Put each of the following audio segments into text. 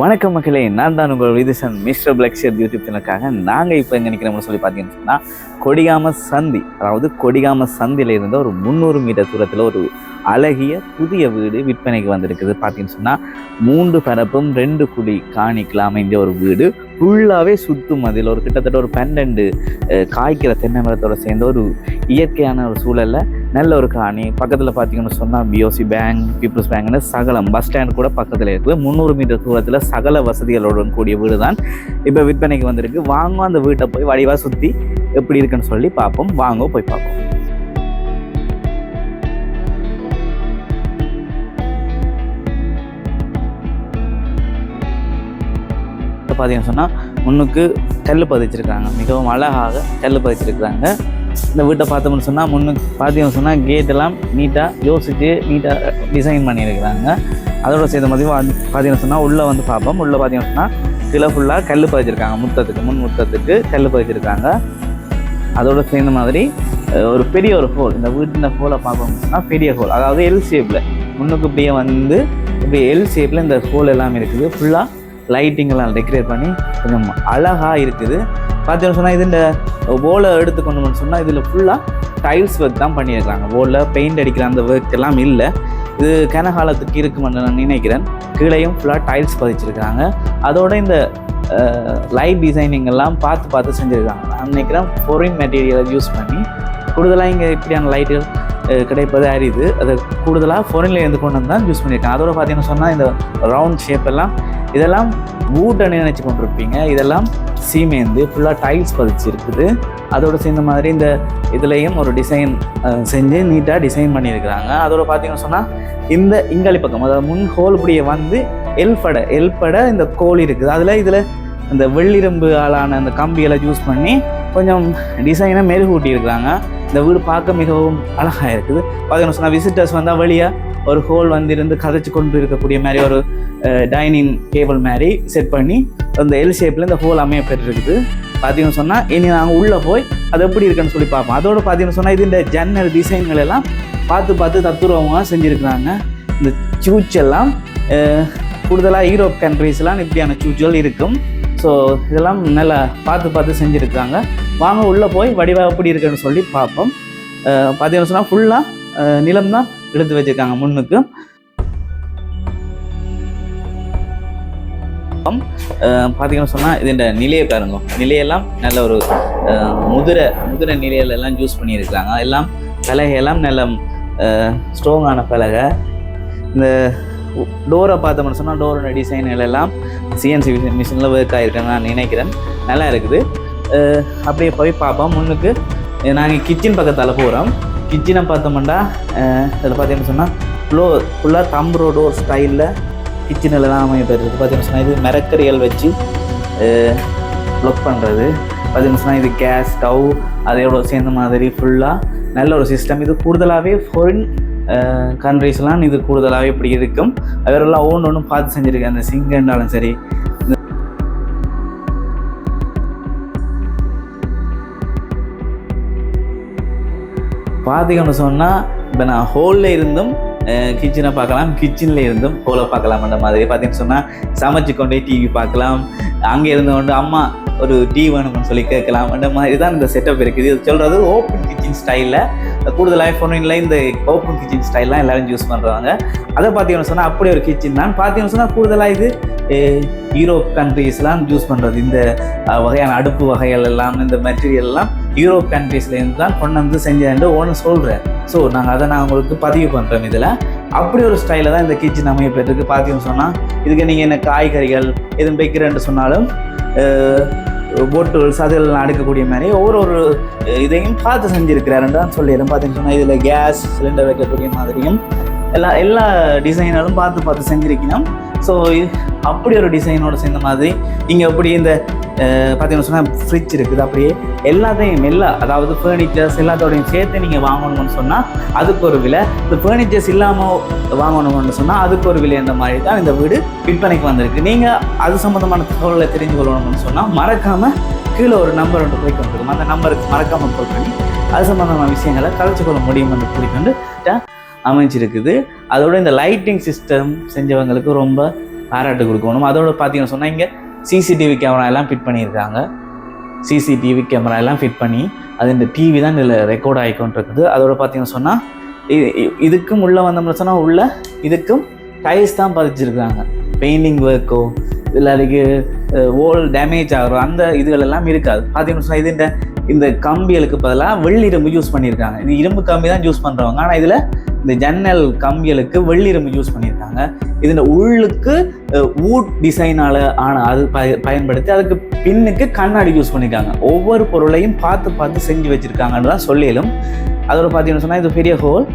வணக்கம் மக்களே நான் தான் உங்கள் விதிசன் மிஸ்டர் பிளக்ஷர் யூடியூப் சேனலுக்காக. நாங்கள் இப்போ எங்கே நிற்கிறோம்னு சொல்லி பார்த்தீங்கன்னு சொன்னால் கொடிகாம சந்தி அதாவது கொடிகாம சந்தியில் இருந்த ஒரு முந்நூறு மீட்டர் தூரத்தில் ஒரு அழகிய புதிய வீடு விற்பனைக்கு வந்திருக்குது பார்த்தீங்கன்னு சொன்னால் மூன்று பரப்பும் ரெண்டு குடி காணிக்கலாம் அமைந்த ஒரு வீடு. ஃபுல்லாகவே சுத்தும் அதில் ஒரு கிட்டத்தட்ட ஒரு பன்னெண்டு காய்க்கிற தென்னை மரத்தோட சேர்ந்த ஒரு இயற்கையான ஒரு சூழலில் நல்ல ஒரு காணி. பக்கத்தில் பார்த்தீங்கன்னு சொன்னால் பிஓசி பேங்க் பீப்புள்ஸ் பேங்க்னு சகலம். பஸ் ஸ்டாண்ட் கூட பக்கத்தில் இருக்குது. முந்நூறு மீட்டர் தூரத்தில் சகல வசதிகளுடன் கூடிய வீடு தான் இப்போ விற்பனைக்கு வந்திருக்கு. வாங்க அந்த வீட்டை போய் வடிவாக சுற்றி எப்படி இருக்குன்னு சொல்லி பார்ப்போம். வாங்க போய் பார்ப்போம். இப்போ பார்த்தீங்கன்னு சொன்னால் முன்னுக்கு கல் பதிச்சிருக்காங்க. மிகவும் அழகாக கல் பதிச்சிருக்காங்க இந்த வீட்டை பார்த்தோம்னு சொன்னால் முன்னு பார்த்தீங்கன்னு சொன்னால் கேட்டெல்லாம் நீட்டாக யோசித்து நீட்டாக டிசைன் பண்ணியிருக்கிறாங்க. அதோட சேர்ந்த மாதிரி பார்த்தீங்கன்னு சொன்னால் உள்ளே வந்து பார்ப்போம். உள்ளே பார்த்தீங்கன்னு சொன்னால் கீழே ஃபுல்லாக கல் பதிச்சிருக்காங்க முத்தத்துக்கு முன் முத்தத்துக்கு கல் பதிச்சிருக்காங்க அதோட சேர்ந்த மாதிரி ஒரு பெரிய ஒரு ஹோல் இந்த வீட்டின் ஹோலை பார்ப்போம்னா பெரிய ஹோல் அதாவது எல் ஷேப்பில் முன்னுக்கு இப்படியே வந்து இப்படி எல் ஷேப்பில் இந்த ஹோல் எல்லாம் இருக்குது. ஃபுல்லாக லைட்டிங்கெல்லாம் டெக்கரேட் பண்ணி கொஞ்சம் அழகாக இருக்குது. பார்த்தீங்கன்னு சொன்னால் இது இந்த ஓலை எடுத்துக்கொண்டோம்னு சொன்னால் இதில் ஃபுல்லாக டைல்ஸ் ஒர்க் தான் பண்ணியிருக்காங்க. ஓலில் பெயிண்ட் அடிக்கிற அந்த ஒர்க் எல்லாம் இல்லை. இது கனகாலத்துக்கு இருக்குமென்று நான் நினைக்கிறேன். கீழேயும் ஃபுல்லாக டைல்ஸ் பதிச்சிருக்காங்க. அதோட இந்த லைட் டிசைனிங் எல்லாம் பார்த்து பார்த்து செஞ்சுருக்காங்க. நான் நினைக்கிறேன் ஃபொரின் மெட்டீரியலை யூஸ் பண்ணி கூடுதலாக இங்கே இப்படியான லைட்டுகள் கிடைப்பது அரிது. அதை கூடுதலாக ஃபோரனில் இருந்து கொண்டு வந்து தான் யூஸ் பண்ணியிருக்காங்க. அதோட பார்த்தீங்கன்னு சொன்னால் இந்த ரவுண்ட் ஷேப் எல்லாம் இதெல்லாம் வூட்டன்னு நினச்சி கொண்டிருப்பீங்க. இதெல்லாம் சீமேந்து ஃபுல்லாக டைல்ஸ் பதிச்சு இருக்குது. அதோட சேர்ந்த மாதிரி இந்த இதுலேயும் ஒரு டிசைன் செஞ்சு நீட்டாக டிசைன் பண்ணியிருக்கிறாங்க. அதோட பார்த்தீங்கன்னு சொன்னால் இந்த இங்காலி பக்கம் அதாவது முன் ஹோல் வந்து எல்படை எல்படை இந்த கோல் இருக்குது. அதில் இதில் இந்த வெள்ளிரம்பு ஆளான அந்த கம்பியெல்லாம் யூஸ் பண்ணி கொஞ்சம் டிசைனை மெருகூட்டியிருக்கிறாங்க. இந்த வீடு பார்க்க மிகவும் அழகாக இருக்குது. பார்த்தீங்கன்னு சொன்னால் விசிட்டர்ஸ் வந்தால் வழியாக ஒரு ஹோல் வந்து இருந்து கதைச்சு கொண்டு இருக்கக்கூடிய மாதிரி ஒரு டைனிங் டேபிள் மாதிரி செட் பண்ணி அந்த எல் ஷேப்பில் இந்த ஹோல் அமைய பார்த்தீங்கன்னு சொன்னால் இனி நாங்கள் உள்ளே போய் அது எப்படி இருக்குன்னு சொல்லி பார்ப்போம். அதோடு பார்த்தீங்கன்னு சொன்னால் இது இந்த ஜன்னல் டிசைன்கள் எல்லாம் பார்த்து பார்த்து தத்துருவமாக செஞ்சுருக்குறாங்க. இந்த சூச் எல்லாம் கூடுதலாக யூரோப் கண்ட்ரீஸ்லாம் இப்படியான சூச்சல் இருக்கும். ஸோ இதெல்லாம் நல்லா பார்த்து பார்த்து செஞ்சுருக்காங்க. வாங்க உள்ளே போய் வடிவாக எப்படி இருக்குன்னு சொல்லி பார்ப்போம். பார்த்தீங்கன்னு சொன்னால் ஃபுல்லாக நிலம் தான் இழுத்து வச்சுருக்காங்க முன்னுக்கு. பார்த்தீங்கன்னு சொன்னால் இதோட நிலையை பாருங்க. நிலையெல்லாம் நல்ல ஒரு முதிரை முதிரை நிலையில எல்லாம் யூஸ் பண்ணியிருக்காங்க. எல்லாம் பலகையெல்லாம் நல்ல ஸ்ட்ராங்கான பலகை. இந்த டோரை பார்த்தோம்னு சொன்னால் டோரோட டிசைன்கள் எல்லாம் சிஎன்சி மிஷினில் ஒர்க் ஆகிருக்குன்னு நான் நினைக்கிறேன். நல்லா இருக்குது. அப்படியே போய் பார்ப்போம். முன்னுக்கு நாங்கள் கிச்சன் பக்கத்தால் போகிறோம் கிச்சனை பார்த்தோம்னா இதில் பார்த்தீங்கன்னு சொன்னால் ஃப்ளோர் ஃபுல்லாக தம்ப்ரோ டோர் ஸ்டைலில் கிச்சனில் தான் அமைய பார்த்தீங்கன்னு சொன்னால் இது மரக்கறிகள் வச்சு ப்ளக் பண்ணுறது பார்த்தீங்கன்னு சொன்னால் இது கேஸ் ஸ்டவ் அதையோட சேர்ந்த மாதிரி ஃபுல்லாக நல்ல ஒரு சிஸ்டம் இது கூடுதலாகவே ஃபாரின் கண்ட்ரீஸ்லாம் இது கூடுதலாகவே இப்படி இருக்கும். அவரெல்லாம் ஒன்று ஒன்றும் பார்த்து செஞ்சுருக்கேன் அந்த சிங்கன்னாலும் சரி. பார்த்தீங்கன்னு சொன்னால் இப்போ நான் ஹோலில் இருந்தும் கிச்சனை பார்க்கலாம் கிச்சனில் இருந்தும் ஹோலை பார்க்கலாம்ன்ற மாதிரி. பார்த்தீங்கன்னு சொன்னால் சமைச்சு கொண்டே டிவி பார்க்கலாம். அங்கே இருந்து கொண்டு அம்மா ஒரு டீ வேணும்னு சொல்லி கேட்கலாம். அந்த மாதிரி தான் இந்த செட்டப் இருக்குது. இது சொல்கிறது ஓப்பன் கிச்சன் ஸ்டைலில் கூடுதலாக ஃபோனில் இந்த ஓப்பன் கிச்சன் ஸ்டைல்லாம் எல்லாரும் யூஸ் பண்ணுறாங்க அதை பார்த்தீங்கன்னு சொன்னால் அப்படி ஒரு கிச்சன் தான். பார்த்தீங்கன்னு சொன்னால் கூடுதலாக இது யூரோப் கண்ட்ரீஸ்லாம் யூஸ் பண்ணுறது இந்த வகையான அடுப்பு வகைகள் எல்லாம் இந்த மெட்டீரியல்லாம் யூரோப் கண்ட்ரீஸ்லேருந்து தான் கொண்டு வந்து செஞ்சேன் ஒன்று சொல்கிறேன் ஸோ நாங்கள் அதை நான் உங்களுக்கு பதிவு பண்ணுறோம் இதில். அப்படி ஒரு ஸ்டைலில் தான் இந்த கிச்சன் அமைய பெற்றிருக்கு பார்த்தீங்கன்னு சொன்னால் இதுக்கு நீங்கள் என்ன காய்கறிகள் எதுவும் வைக்கிறேன்ட்டு சொன்னாலும் போட்டுகள் அதெல்லாம் அடுக்கக்கூடிய மாதிரி ஒவ்வொரு ஒரு இதையும் பார்த்து செஞ்சுருக்கிறாருன்னு தான் சொல்லிடுறேன் பார்த்தீங்கன்னு சொன்னால் இதில் கேஸ் சிலிண்டர் வைக்கக்கூடிய மாதிரியும் எல்லா எல்லா டிசைனாலும் பார்த்து பார்த்து செஞ்சுருக்கணும். ஸோ அப்படி ஒரு டிசைனோட சேர்ந்த மாதிரி இங்கே அப்படி இந்த பார்த்தீங்கன்னு சொன்னால் ஃப்ரிட்ஜ் இருக்குது. அப்படியே எல்லாத்தையும் எல்லா அதாவது ஃபர்னிச்சர்ஸ் எல்லாத்தோடையும் சேர்த்து நீங்கள் வாங்கணும்னு சொன்னால் அதுக்கு ஒரு விலை. இந்த ஃபர்னிச்சர்ஸ் இல்லாமல் வாங்கணும்னு சொன்னால் அதுக்கு ஒரு விலை அந்த மாதிரி தான் இந்த வீடு விற்பனைக்கு வந்திருக்கு. நீங்கள் அது சம்மந்தமான தகவலை தெரிஞ்சு கொள்ளணும்னு சொன்னால் மறக்காமல் கீழே ஒரு நம்பர் ஒன்று போய் கொண்டிருக்கும் அந்த நம்பருக்கு மறக்காமல் கால் பண்ணி அது சம்மந்தமான விஷயங்களை கலைச்சு கொள்ள முடியும் என்று கூறிக்கொண்டு அமைஞ்சிருக்குது. அதோட இந்த லைட்டிங் சிஸ்டம் செஞ்சவங்களுக்கு ரொம்ப பாராட்டு கொடுக்கணும். அதோட பார்த்தீங்கன்னு சொன்னால் இங்கே சிசிடிவி கேமரா எல்லாம் ஃபிட் பண்ணியிருக்காங்க. சிசிடிவி கேமரா எல்லாம் ஃபிட் பண்ணி அது இந்த டிவி தான் இதில் ரெக்கார்ட் ஆகிக்கொண்டு இருக்குது அதோட பார்த்தீங்கன்னு சொன்னால் இதுக்கும் உள்ளே வந்தோம்னு சொன்னால் உள்ள இதுக்கும் டைல்ஸ் தான் பதிச்சிருக்காங்க. பெயிண்டிங் ஒர்க்கோ இல்லாட்டிக்கு ஓல் டேமேஜ் ஆகிறோம் அந்த இதுகள் எல்லாம் இருக்காது. பார்த்தீங்கன்னு சொன்னால் இது இந்த இந்த கம்பிகளுக்கு பதிலாக வெள்ளி இரும்பு யூஸ் பண்ணியிருக்காங்க இது இரும்பு கம்பி தான் யூஸ் பண்ணுறவங்க ஆனால் இதில் இந்த ஜன்னல் கம்பிகளுக்கு வெள்ளிரும்பு யூஸ் பண்ணியிருக்காங்க. இதில் உள்ளுக்கு வூட் டிசைனால் ஆன அது பய பயன்படுத்தி அதுக்கு பின்னுக்கு கண்ணாடி யூஸ் பண்ணியிருக்காங்க. ஒவ்வொரு பொருளையும் பார்த்து பார்த்து செஞ்சு வச்சுருக்காங்கன்னு தான் சொல்லிடும் அதோட பார்த்தீங்கன்னு சொன்னால் இது பெரிய ஹோல்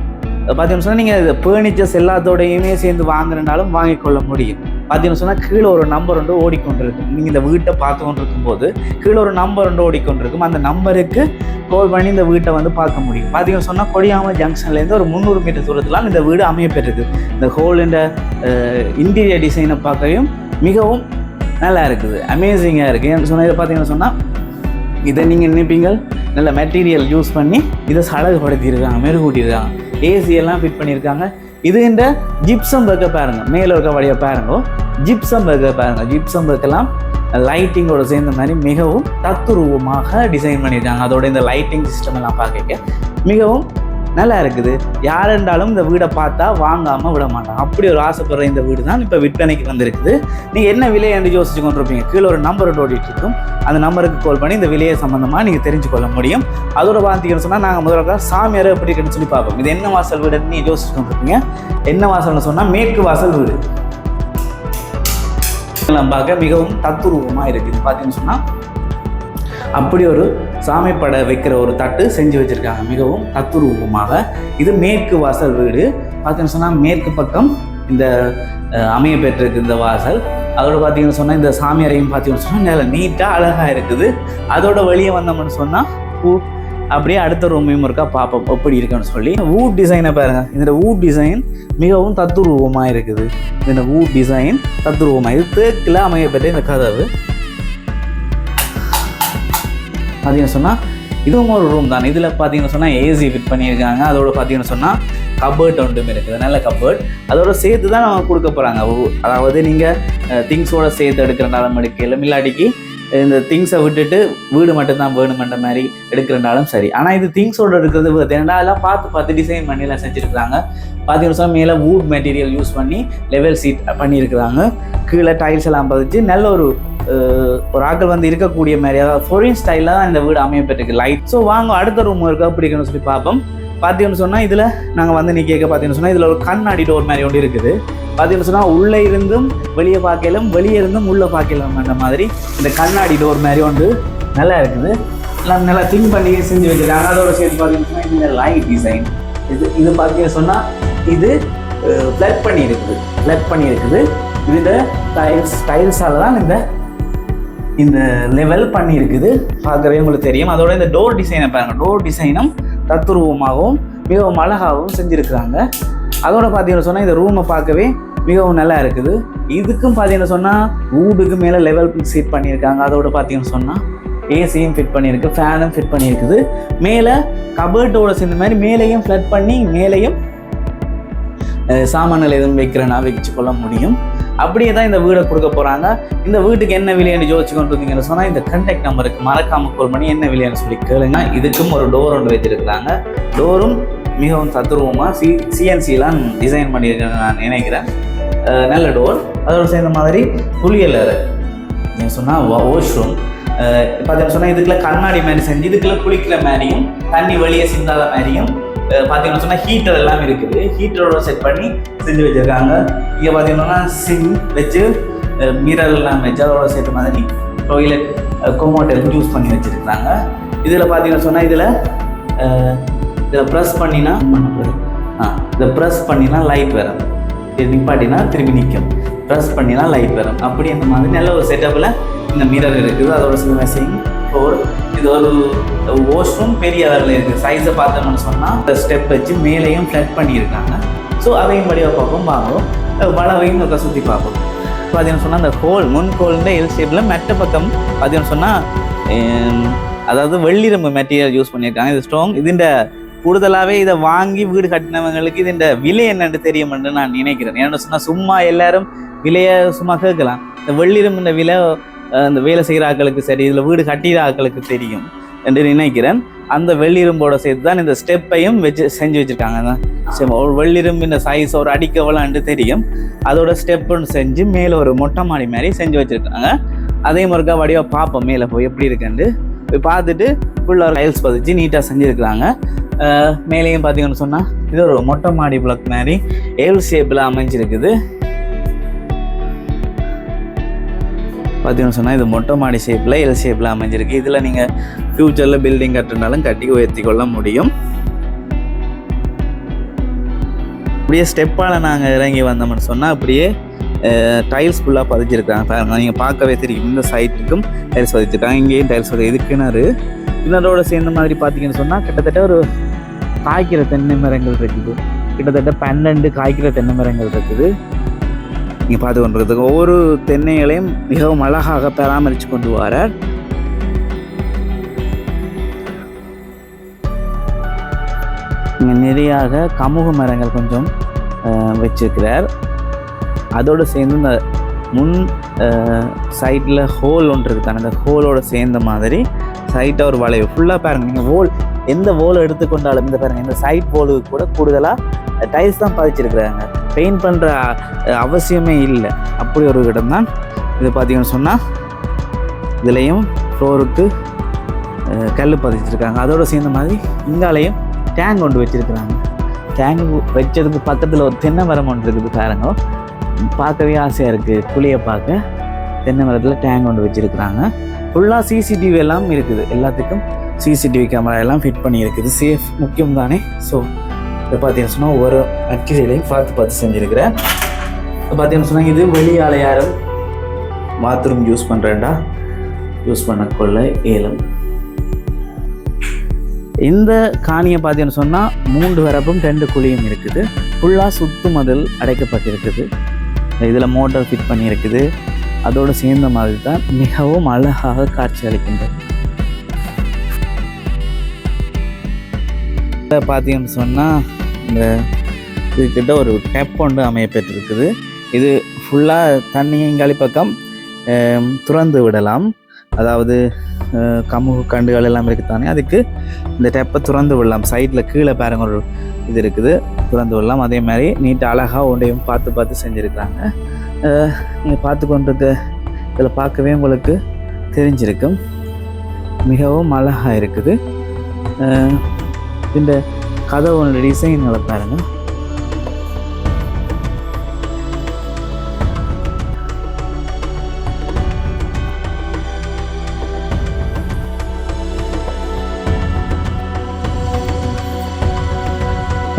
பார்த்தீங்கன்னு சொன்னால் நீங்கள் பேர்னிச்சர்ஸ் ஃபர்னிச்சர்ஸ் எல்லாத்தோடையுமே சேர்ந்து வாங்குறனாலும் வாங்கிக்கொள்ள முடியும். பார்த்தீங்கன்னு சொன்னால் கீழே ஒரு நம்பர் ஒன்று ஓடிக்கொண்டிருக்கும். நீங்கள் இந்த வீட்டை பார்த்து கொண்டிருக்கும் போது கீழே ஒரு நம்பர் ஒன்று ஓடிக்கொண்டிருக்கும். அந்த நம்பருக்கு கால் பண்ணி இந்த வீட்டை வந்து பார்க்க முடியும். பார்த்தீங்கன்னு சொன்னால் கொடியாமல் ஜங்ஷன்லேருந்து ஒரு முந்நூறு மீட்டர் தூரத்தில் இந்த வீடு அமையப்பெற்றிருக்கு இந்த ஹோல் இந்த இன்டீரியர் டிசைனை பார்க்கவும் மிகவும் நல்லா இருக்குது. அமேசிங்காக இருக்குது ஏன்னு சொன்னால் இதை பார்த்தீங்கன்னு சொன்னால் இதை நீங்கள் நினைப்பீங்க? நல்ல மெட்டீரியல் யூஸ் பண்ணி இதை சடகுபடுத்தியிருக்காங்க மெருகூட்டியிருக்காங்க. ஏசியெல்லாம் ஃபிட் பண்ணியிருக்காங்க. இது இந்த ஜிப்சம் ஒர்க்கை பாருங்கள் மேலே இருக்க வழியை பாருங்க. ஜிப்சம் ஒர்க்கை பாருங்க. ஜிப்சம் பர்க்கெல்லாம் லைட்டிங்கோட சேர்ந்த மாதிரி மிகவும் தத்துரூபமாக டிசைன் பண்ணியிருக்காங்க. அதோட இந்த லைட்டிங் சிஸ்டம் எல்லாம் பார்க்க மிகவும் நல்லா இருக்குது. யார் இருந்தாலும் இந்த வீடை பார்த்தா வாங்காமல் விட மாட்டான். அப்படி ஒரு ஆசைப்படுற இந்த வீடு தான் இப்போ விற்பனைக்கு வந்திருக்குது. நீங்கள் என்ன விலை என்று யோசிச்சு கொண்டிருப்பீங்க? கீழே ஒரு நம்பர் ஓடிட்டு இருக்கும். அந்த நம்பருக்கு கால் பண்ணி இந்த விலையை சம்மந்தமாக நீங்கள் தெரிஞ்சு கொள்ள முடியும். அதோட பார்த்தீங்கன்னு சொன்னால் நாங்கள் முதல்ல சாமியார் எப்படி இருக்குன்னு சொல்லி பார்ப்போம். இது என்ன வாசல் வீடுன்னு நீ யோசிச்சு கொண்டிருப்பீங்க. என்ன வாசல்னு சொன்னால் மேற்கு வாசல் வீடு. எல்லாம் பார்க்க மிகவும் தத்துரூபமாக இருக்குது. பார்த்தீங்கன்னு சொன்னால் அப்படி ஒரு சாமி பட வைக்கிற ஒரு தட்டு செஞ்சு வச்சுருக்காங்க. மிகவும் தத்துரூபமாக இது மேற்கு வாசல் வீடு. பார்த்தீங்கன்னு சொன்னால் மேற்கு பக்கம் இந்த அமைய பெற்றிருக்கு இந்த வாசல். அதோட பார்த்தீங்கன்னு சொன்னால் இந்த சாமியாரையும் பார்த்தீங்கன்னு சொன்னால் நல்ல நீட்டாக அழகாக இருக்குது. அதோட வெளியே வந்தோம்னு சொன்னால் பூ அப்படியே அடுத்த ரூமையும் இருக்கா பார்ப்போம் எப்படி இருக்குன்னு சொல்லி. வூட் டிசைனை பாருங்க. இந்த வூட் டிசைன் மிகவும் தத்துரூபமாக இருக்குது. இந்த வூட் டிசைன் தத்துரூபமாக இது தேக்கில் அமையப்பெற்ற இந்த கதவு. பார்த்தீங்கன்னு சொன்னால் இதுவும் ஒரு ரூம் தான். இதில் பார்த்தீங்கன்னு சொன்னால் ஏசி ஃபிட் பண்ணியிருக்காங்க. அதோட பார்த்தீங்கன்னு சொன்னால் கபர்ட் ஒன்றுமே இருக்குது. நல்ல கபர்ட் அதோட சேர்த்து தான் நம்ம கொடுக்க போகிறாங்க அதாவது நீங்கள் திங்ஸோட சேர்த்து எடுக்கிறனாலும் எடுக்கலாம் இல்லாட்டிக்கு இந்த திங்ஸை விட்டுட்டு வீடு மட்டும்தான் வேணுமென்ற மாதிரி எடுக்கிறனாலும் சரி. ஆனால் இது திங்ஸோட இருக்கிறது worth. ஏன்னா அதெல்லாம் பார்த்து பார்த்து டிசைன் பண்ணி எல்லாம் பார்த்தீங்கன்னா சொன்னால் மேலே வூட் மெட்டீரியல் யூஸ் பண்ணி லெவல் சீட் பண்ணியிருக்கிறாங்க. கீழே டைல்ஸ் எல்லாம் பதிச்சு நல்ல ஒரு ஒரு ஆட்கள் வந்து இருக்கக்கூடிய மாதிரி அதாவது ஃபொரின் ஸ்டைலில் தான் இந்த வீடு அமையப்பட்டிருக்கு லைட் ஸோ வாங்க அடுத்த ரூம் இருக்கா பிடிக்கணும்னு சொல்லி பார்ப்போம். பார்த்தீங்கன்னு சொன்னால் இதில் நாங்கள் வந்து நீ கேட்க பார்த்தீங்கன்னு சொன்னால் இதில் ஒரு கண்ணாடி டோர் மாதிரி ஒன்று இருக்குது. பார்த்தீங்கன்னு சொன்னால் உள்ளே இருந்தும் வெளியே பார்க்கலாம் வெளியே இருந்தும் உள்ளே பார்க்கலாம் அந்த மாதிரி இந்த கண்ணாடி டோர் மாதிரி ஒன்று நல்லா இருக்குது. எல்லாம் நல்லா திங்க் பண்ணி செஞ்சு வச்சுருக்காங்க. அதோட சேர்த்து பார்த்தீங்கன்னு சொன்னால் இந்த லைட் டிசைன் இது இது பார்த்தீங்கன்னு சொன்னால் இது ஃப்ளட் பண்ணி இருக்குது ஃப்ளட் பண்ணி இருக்குது இந்த டைல்ஸ் டைல்ஸால் தான் இந்த இந்த லெவல் பண்ணியிருக்குது. பார்க்கவே உங்களுக்கு தெரியும். அதோட இந்த டோர் டிசைனை பாருங்க. டோர் டிசைனும் தத்துருவமாகவும் மிகவும் அழகாகவும் செஞ்சுருக்குறாங்க. அதோட பார்த்தீங்கன்னு சொன்னால் இந்த ரூமை பார்க்கவே மிகவும் நல்லா இருக்குது. இதுக்கும் பார்த்தீங்கன்னு சொன்னால் வூடுக்கு மேலே லெவல் சீட் பண்ணியிருக்காங்க. அதோட பார்த்தீங்கன்னு சொன்னால் ஏசியும் ஃபிட் பண்ணியிருக்கு ஃபேனும் ஃபிட் பண்ணியிருக்குது. மேலே கபர்ட்டோட சேர்ந்த மாதிரி மேலேயும் ஃப்ளட் பண்ணி மேலேயும் சாமான்கள் எதுவும் வைக்கிறேன்னா வச்சு கொள்ள முடியும். அப்படியே தான் இந்த வீடை கொடுக்க போகிறாங்க இந்த வீட்டுக்கு என்ன விலைன்னு யோசிச்சு கொண்டு இருந்தீங்கன்னு சொன்னால் இந்த கண்டெக்ட் நம்பருக்கு மறக்காம கால் பண்ணி என்ன விலைன்னு சொல்லி கேளுங்க. இதுக்கும் ஒரு டோர் ஒன்று வச்சுருக்கிறாங்க டோரும் மிகவும் தத்ரூபமாக சி சிஎன்சிலாம் டிசைன் பண்ணியிருக்கேன்னு நான் நினைக்கிறேன். நல்ல டோர் அதோட சேர்ந்த மாதிரி புளியலர் அறை. சொன்னால் வாஷ்ரூம் பார்த்தீங்கன்னு சொன்னால் இதுக்குள்ள கண்ணாடி மாதிரி செஞ்சு இதுக்குள்ள குளிக்கிற மாதிரியும் தண்ணி வெளியே சிந்தாத மாதிரியும் பார்த்தீங்கன்னு சொன்னால் ஹீட்டர் எல்லாம் இருக்குது. ஹீட்டரோட செட் பண்ணி செஞ்சு வச்சிருக்காங்க. இங்கே பார்த்தீங்கன்னா சிம் வச்சு மிரர் எல்லாம் வச்சு அதோட சேர்த்த மாதிரி டாய்லெட் கொமோட்டல் யூஸ் பண்ணி வச்சுருக்காங்க. இதில் பார்த்தீங்கன்னு சொன்னால் இதில் இதில் ப்ரெஸ் பண்ணினா பண்ணக்கூடாது ஆ இதை ப்ரெஸ் பண்ணினா லைட் வரும். இது நிப்பாட்டினா திரும்பி நிற்கும் ப்ரெஸ் பண்ணினா லைட் வரும். அப்படி அந்த மாதிரி நல்ல ஒரு செட்டப்பில் இந்த மிரர் இருக்குது. அதோட சில இப்போ ஒரு இது ஒரு ஓஷும் பெரிய அளவில் இருக்குது சைஸை பார்த்தோம்னு சொன்னால் இந்த ஸ்டெப் வச்சு மேலேயும் ஃப்ளட் பண்ணியிருக்காங்க. ஸோ அதையும் வழியாக பார்ப்போம் பார்ப்போம் வளவையும் ஒருக்கா சுற்றி பார்ப்போம். பார்த்தீங்கன்னு சொன்னால் அந்த ஹோல் முன் ஹோல்ன்ற எல் ஷேப்பில் மெட்ட பக்கம் பார்த்தீங்கன்னு சொன்னால் அதாவது வெள்ளிரம்பு மெட்டீரியல் யூஸ் பண்ணியிருக்காங்க. இது ஸ்ட்ராங் இதுண்ட கூடுதலாகவே இதை வாங்கி வீடு கட்டினவங்களுக்கு இதுண்ட விலை என்னென்று தெரியுமென்று நான் நினைக்கிறேன். ஏன்னு சொன்னால் சும்மா எல்லாரும் விலையை சும்மா கேட்கலாம். இந்த வெள்ளிரும் இந்த விலை இந்த வேலை செய்கிற ஆக்களுக்கு சரி இதில் வீடு கட்டிற ஆக்களுக்கு தெரியும் என்று நினைக்கிறேன். அந்த வெள்ளிரும்போட சேர்த்து தான் இந்த ஸ்டெப்பையும் வச்சு செஞ்சு வச்சுருக்காங்க. தான் சரி, ஒரு வெள்ளிரும்பின் சைஸ் ஒரு அடிக்கவலான்ட்டு தெரியும். அதோட ஸ்டெப்புன்னு செஞ்சு மேலே ஒரு மொட்டை மாடி மாதிரி செஞ்சு வச்சுருக்காங்க. அதே மாதிரிக்கா வடிவாக பார்ப்போம் மேலே போய் எப்படி இருக்குன்ட்டு போய் பார்த்துட்டு ஃபுல்லாக டைல்ஸ் பதிச்சு நீட்டாக செஞ்சுருக்குறாங்க. மேலேயும் பார்த்தீங்கன்னு சொன்னால் இது ஒரு மொட்டை மாடி பிளாக் மாதிரி ஏல் ஷேப்பில் அமைஞ்சிருக்குது. பார்த்தீங்கன்னு சொன்னால் இது மொட்டை மாடி ஷேப்பில் எல் ஷேப்பில் அமைஞ்சிருக்கு. இதில் நீங்கள் ஃப்யூச்சரில் பில்டிங் கட்டினாலும் கட்டி உயர்த்தி கொள்ள முடியும். அப்படியே ஸ்டெப்பால் நாங்கள் இறங்கி வந்தோம்னு சொன்னால் அப்படியே டைல்ஸ் ஃபுல்லாக பதிச்சிருக்காங்க பாருங்க நீங்கள் பார்க்கவே தெரியும். இந்த சைட்டுக்கும் டைல்ஸ் பதிச்சிருக்காங்க இங்கேயும் டைல்ஸ் பதிச்சு இது கிணறு. கிணறோட சேர்ந்த மாதிரி பார்த்தீங்கன்னு சொன்னால் கிட்டத்தட்ட ஒரு காய்க்கிற தென்னை மரங்கள் இருக்குது. கிட்டத்தட்ட பன்னெண்டு காய்க்கிற தென்னை மரங்கள் இருக்குது. நீங்கள் பார்த்து கொண்டிருக்கிறது ஒவ்வொரு தென்னைகளையும் மிகவும் அழகாக பராமரித்து கொண்டு வரார். இங்கே நிறையாக கமுக மரங்கள் கொஞ்சம் வச்சிருக்கிறார். அதோடு சேர்ந்து இந்த முன் சைட்டில் ஹோல் ஒன்று இருக்குது அந்த ஹோலோட சேர்ந்த மாதிரி சைட்டாக ஒரு வளைவு. ஃபுல்லாக பாருங்கள் நீங்கள் ஹோல் எந்த ஹோல் எடுத்துக்கொண்டாலும் இந்த பாருங்கள் இந்த சைட் ஹோலுக்கு கூட கூடுதலாக டைல்ஸ் தான் பதிச்சிருக்கிறாங்க. பெயிண்ட் பண்ணுற அவசியமே இல்லை. அப்படி ஒரு இடம் தான். இது பார்த்தீங்கன்னு சொன்னால் இதுலேயும் ஃப்ளோருக்கு கல் பதிச்சிருக்காங்க. அதோட சேர்ந்த மாதிரி இங்காலையும் டேங்க் கொண்டு வச்சுருக்குறாங்க. டேங்க் வச்சதுக்கு பக்கத்தில் ஒரு தென்னை மரம் ஒன்று இருக்குது பாருங்க. பார்க்கவே ஆசையாக இருக்குது குழியை பார்க்க. தென்னை மரத்தில் டேங்க் கொண்டு வச்சுருக்குறாங்க. ஃபுல்லாக சிசிடிவி எல்லாம் இருக்குது. எல்லாத்துக்கும் சிசிடிவி கேமரா எல்லாம் ஃபிட் பண்ணியிருக்குது. சேஃப் முக்கியம் தானே ஸோ இதை பார்த்தீங்கன்னு சொன்னால் ஒவ்வொரு அட்சையிலையும் பார்த்து பார்த்து செஞ்சுருக்கிறேன். இப்போ பார்த்தீங்கன்னு சொன்னால் இது வெளியால் யாரும் பாத்ரூம் யூஸ் பண்ணுறேன்டா யூஸ் பண்ணக்கொள்ள ஏலம். இந்த காணியை பார்த்தீங்கன்னு சொன்னால் மூன்று வரப்பும் ரெண்டு குழியும் இருக்குது. ஃபுல்லாக சுத்து மதில் அடைக்கப்பட்டிருக்குது. இதில் மோட்டார் ஃபிட் பண்ணியிருக்குது. அதோடு சேர்ந்த மாதிரி தான் மிகவும் அழகாக காட்சி அளிக்கின்றது. இதை பார்த்தீங்கன்னு சொன்னால் இந்த இதுக்கிட்ட ஒரு டேப் ஒன்று அமையப்பெற்றிருக்குது இது ஃபுல்லாக தண்ணியங்காலி பக்கம் துறந்து விடலாம். அதாவது கமுகு கண்டுகள் எல்லாம் இருக்குதானே? அதுக்கு இந்த டெப்பை திறந்து விடலாம். சைடில் கீழே பாருங்க ஒரு இது இருக்குது. திறந்து விடலாம். அதே மாதிரி நீட்டாக அழகாக ஒன்றையும் பார்த்து பார்த்து செஞ்சுருக்காங்க நீங்கள் பார்த்து கொண்டிருக்க இதில் பார்க்கவே உங்களுக்கு தெரிஞ்சிருக்கும். மிகவும் அழகாக இருக்குது. இந்த கதவோட டிசைன்களை பாருங்கள்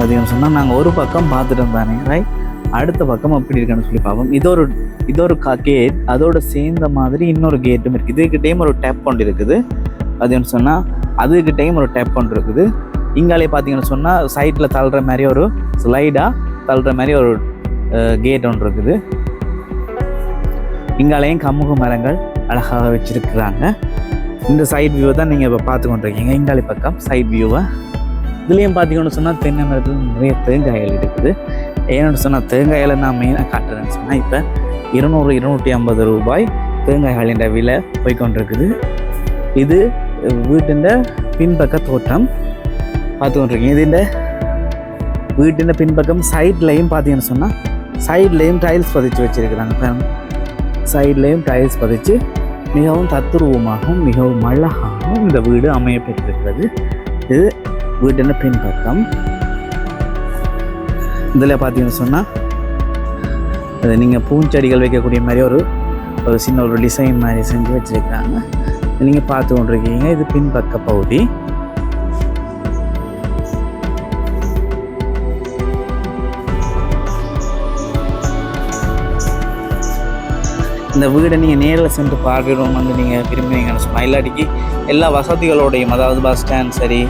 அதிகம் சொன்னால் நாங்கள் ஒரு பக்கம் பார்த்துட்டு தானே ரைட் அடுத்த பக்கம் அப்படி இருக்கான்னு சொல்லி பார்ப்போம். இது ஒரு இது ஒரு கேட் அதோட சேர்ந்த மாதிரி இன்னொரு கேட்டும் இருக்குது இதுக்கிட்டேயும் ஒரு டேப் ஒன்று இருக்குது. என்ன சொன்னால் அதுக்கிட்டேயும் ஒரு டேப் ஒன்று இருக்குது. இங்காலே பார்த்தீங்கன்னு சொன்னால் சைட்டில் தள்ளுற மாதிரி ஒரு ஸ்லைடாக தள்ளுற மாதிரி ஒரு கேட் ஒன்று இருக்குது. இங்காலேயும் கமுக மரங்கள் அழகாக வச்சுருக்குறாங்க. இந்த சைட் வியூவை தான் நீங்கள் இப்போ பார்த்து கொண்டிருக்கீங்க. இங்காலி பக்கம் சைட் வியூவை இதுலேயும் பார்த்தீங்கன்னு சொன்னால் தென்னை மரத்தில் நிறைய தேங்காய்கள் இருக்குது. ஏன்னு சொன்னால் தேங்காயில் நான் மெயினாக காட்டுறேன்னு சொன்னால் இப்போ இருநூறு இருநூற்றி ஐம்பது ரூபாய் தேங்காய்களின் விலை போய்கொண்டிருக்குது இது வீட்டின் பின்பக்க தோட்டம். பார்த்துக்கொண்டிருக்கீங்க. இதுண்ட வீட்டின் பின்பக்கம் சைட்லையும் பார்த்தீங்கன்னு சொன்னால் சைட்லேயும் டைல்ஸ் பதிச்சு வச்சுருக்கிறாங்க சைட்லேயும் டைல்ஸ் பதிச்சு மிகவும் தத்துருவமாகவும் மிகவும் அழகாகவும் இந்த வீடு அமையப்பட்டிருக்கிறது இது வீட்டின் பின்பக்கம். இதில் பார்த்தீங்கன்னு சொன்னால் நீங்கள் பூஞ்செடிகள் வைக்கக்கூடிய மாதிரி ஒரு ஒரு சின்ன ஒரு டிசைன் மாதிரி செஞ்சு வச்சுருக்காங்க நீங்கள் பார்த்து கொண்டிருக்கீங்க இது பின்பக்க பகுதி. இந்த வீடை நீங்கள் நேரில் சென்று பார்க்குறோம் வந்து நீங்கள் விரும்புனீங்கன்னு சொன்னால் இல்லாட்டிக்கு எல்லா வசதிகளோடையும் அதாவது பஸ் ஸ்டாண்ட் சரி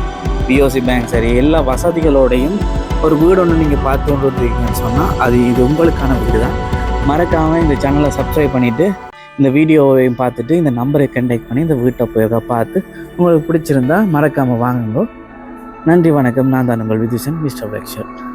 பிஓசி பேங்க் சரி எல்லா வசதிகளோடையும் ஒரு வீடு ஒன்று நீங்கள் பார்த்து கொண்டு இருக்கீங்கன்னு சொன்னால் அது இது உங்களுக்கான வீடு தான் மறக்காமல் இந்த சேனலை சப்ஸ்கிரைப் பண்ணிவிட்டு இந்த வீடியோவையும் பார்த்துட்டு இந்த நம்பரை கண்டெக்ட் பண்ணி இந்த வீட்டை போய் பார்த்து உங்களுக்கு பிடிச்சிருந்தா மறக்காமல் வாங்குங்க. நன்றி வணக்கம். நான் தான் உங்கள் விதிஷன் மிஸ்டர் வெக்ஷர்